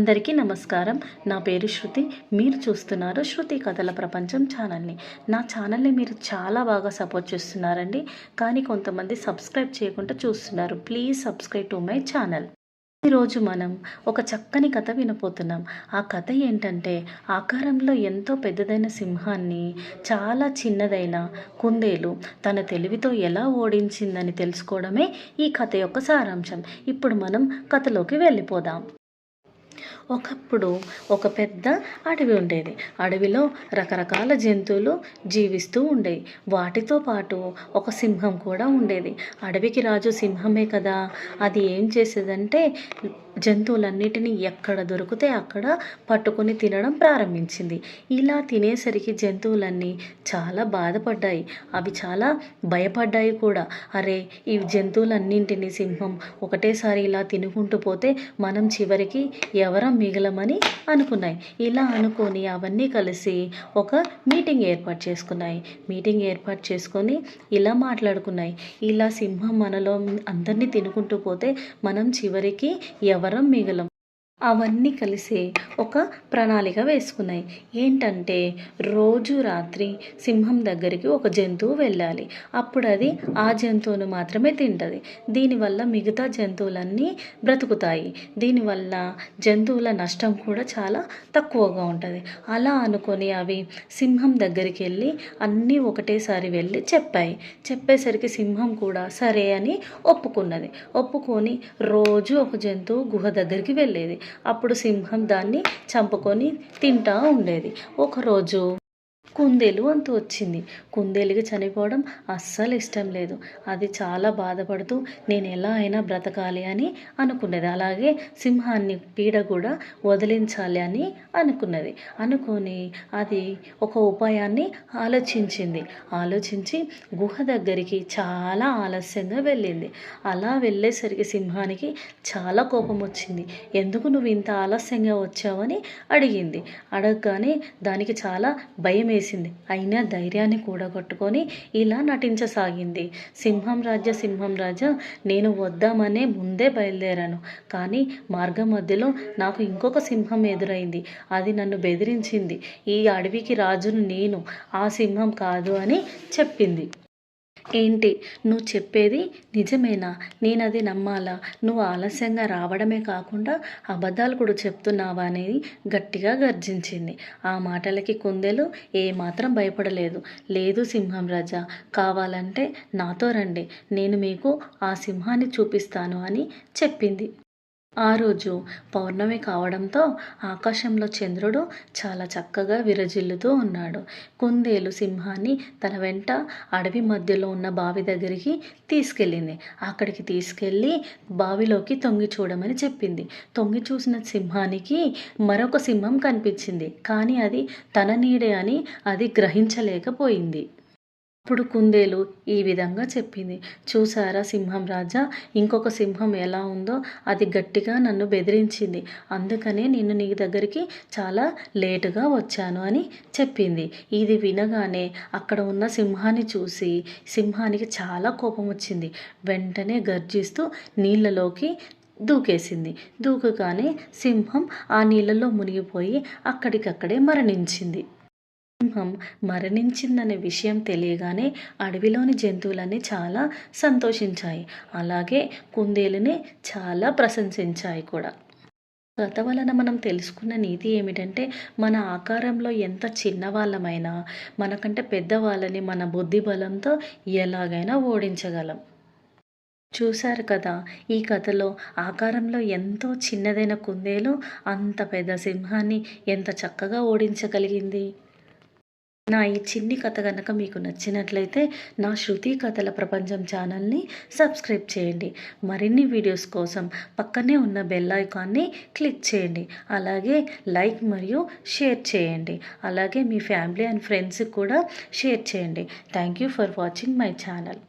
అందరికీ నమస్కారం. నా పేరు శృతి. మీరు చూస్తున్నారు శృతి కథల ప్రపంచం ఛానల్ని. నా ఛానల్ని మీరు చాలా బాగా సపోర్ట్ చేస్తున్నారండి. కానీ కొంతమంది సబ్స్క్రైబ్ చేయకుండా చూస్తున్నారు. Please subscribe to my channel. ఈరోజు మనం ఒక చక్కని కథ వినపోతున్నాం ఆ కథ ఏంటంటే ఆకారంలో ఎంతో పెద్దదైన సింహాన్ని చాలా చిన్నదైన కుందేలు తన తెలివితో ఎలా ఓడించిందని తెలుసుకోవడమే ఈ కథ యొక్క సారాంశం. ఇప్పుడు మనం కథలోకి వెళ్ళిపోదాం. ఒకప్పుడు ఒక పెద్ద అడవి ఉండేది. అడవిలో రకరకాల జంతువులు జీవిస్తూ ఉండేవి. వాటితో పాటు ఒక సింహం కూడా ఉండేది. అడవికి రాజు సింహమే కదా. అది ఏం చేసేదంటే జంతువులన్నిటినీ ఎక్కడ దొరికితే అక్కడ పట్టుకొని తినడం ప్రారంభించింది. ఇలా తినేసరికి జంతువులన్నీ చాలా బాధపడ్డాయి. అవి చాలా భయపడ్డాయి కూడా. అరే ఈ జంతువులన్నింటినీ సింహం ఒకటేసారి ఇలా తినుకుంటూ పోతే మనం చివరికి ఎవరు మిగలమని అనుకున్నాయి. ఇలా అనుకొని అవన్నీ కలిసి ఒక మీటింగ్ ఏర్పాటు చేసుకున్నాయి. మీటింగ్ ఏర్పాటు చేసుకొని ఇలా మాట్లాడుకున్నాయి. ఇలా సింహం మనలో అందరినీ తినుకుంటూ పోతే మనం చివరికి ఎవరం మిగలం. అవన్నీ కలిసి ఒక ప్రణాళిక వేసుకున్నాయి. ఏంటంటే రోజు రాత్రి సింహం దగ్గరికి ఒక జంతువు వెళ్ళాలి. అప్పుడు అది ఆ జంతువును మాత్రమే తింటుంది. దీనివల్ల మిగతా జంతువులన్నీ బ్రతుకుతాయి. దీనివల్ల జంతువుల నష్టం కూడా చాలా తక్కువగా ఉంటుంది. అలా అనుకొని అవి సింహం దగ్గరికి వెళ్ళి అన్నీ ఒకటేసారి వెళ్ళి చెప్పాయి. చెప్పేసరికి సింహం కూడా సరే అని ఒప్పుకున్నది. ఒప్పుకొని రోజు ఒక జంతువు గుహ దగ్గరికి వెళ్ళేది. అప్పుడు సింహం దాన్ని చంపుకొని తింటా ఉండేది. ఒకరోజు కుందేలు అంతు వచ్చింది. కుందేలుకి చనిపోవడం అస్సలు ఇష్టం లేదు. అది చాలా బాధపడుతూ నేను ఎలా అయినా బ్రతకాలి అని అనుకున్నది. అలాగే సింహాన్ని పీడ కూడా వదిలించాలి అని అనుకున్నది. అనుకొని అది ఒక ఉపాయాన్ని ఆలోచించింది. ఆలోచించి గుహ దగ్గరికి చాలా ఆలస్యంగా వెళ్ళింది. అలా వెళ్ళేసరికి సింహానికి చాలా కోపం వచ్చింది. ఎందుకు నువ్వు ఇంత ఆలస్యంగా వచ్చావని? అడిగింది. అడగగానే దానికి చాలా భయం చేసింది. అయినా ధైర్యాన్ని కూడగట్టుకొని ఇలా నటించసాగింది. సింహం రాజా సింహం రాజా నేను వద్దామనే ముందే బయలుదేరాను. కానీ మార్గం మధ్యలో నాకు ఇంకొక సింహం ఎదురైంది. అది నన్ను బెదిరించింది. ఈ అడవికి రాజును నేను ఆ సింహం కాదు అని చెప్పింది. ఏంటి? నువ్వు చెప్పేది నిజమేనా? నేను అది నమ్మాలా? నువ్వు ఆలస్యంగా రావడమే కాకుండా అబద్ధాలు కూడా చెప్తున్నావా అనేది గట్టిగా గర్జించింది. ఆ మాటలకి కుందెలు ఏమాత్రం భయపడలేదు. లేదు సింహం రాజా కావాలంటే నాతో రండి. నేను మీకు ఆ సింహాన్ని చూపిస్తాను అని చెప్పింది. ఆ రోజు పౌర్ణమి కావడంతో ఆకాశంలో చంద్రుడు చాలా చక్కగా విరజిల్లుతూ ఉన్నాడు. కుందేలు సింహాన్ని తన వెంట అడవి మధ్యలో ఉన్న బావి దగ్గరికి తీసుకెళ్ళింది. అక్కడికి తీసుకెళ్ళి బావిలోకి తొంగి చూడమని చెప్పింది. తొంగి చూసిన సింహానికి మరొక సింహం కనిపించింది. కానీ అది తన నీడే అని అది గ్రహించలేకపోయింది. అప్పుడు కుందేలు ఈ విధంగా చెప్పింది. చూసారా సింహం రాజా? ఇంకొక సింహం ఎలా ఉందో అది గట్టిగా నన్ను బెదిరించింది. అందుకనే నేను నీ దగ్గరికి చాలా లేటుగా వచ్చాను అని చెప్పింది. ఇది వినగానే అక్కడ ఉన్న సింహాన్ని చూసి సింహానికి చాలా కోపం వచ్చింది. వెంటనే గర్జిస్తూ నీళ్ళలోకి దూకేసింది. దూకగానే సింహం ఆ నీళ్ళలో మునిగిపోయి అక్కడికక్కడే మరణించింది. సింహం మరణించిందనే విషయం తెలియగానే అడవిలోని జంతువులన్నీ చాలా సంతోషించాయి. అలాగే కుందేలుని చాలా ప్రశంసించాయి కూడా. కథ వలన మనం తెలుసుకున్న నీతి ఏమిటంటే మన ఆకారంలో ఎంత చిన్నవాళ్ళమైనా మనకంటే పెద్దవాళ్ళని మన బుద్ధి బలంతో ఎలాగైనా ఓడించగలం. చూశారు కదా ఈ కథలో ఆకారంలో ఎంతో చిన్నదైన కుందేలు అంత పెద్ద సింహాన్ని ఎంత చక్కగా ఓడించగలిగింది? నా ఈ చిన్ని కథ కనుక మీకు నచ్చినట్లయితే నా శృతి కథల ప్రపంచం ఛానల్ని సబ్స్క్రైబ్ చేయండి. మరిన్ని వీడియోస్ కోసం పక్కనే ఉన్న బెల్ ఐకాన్ని క్లిక్ చేయండి. అలాగే లైక్ మరియు షేర్ చేయండి. అలాగే మీ ఫ్యామిలీ అండ్ ఫ్రెండ్స్కి కూడా షేర్ చేయండి. Thank you for watching my channel.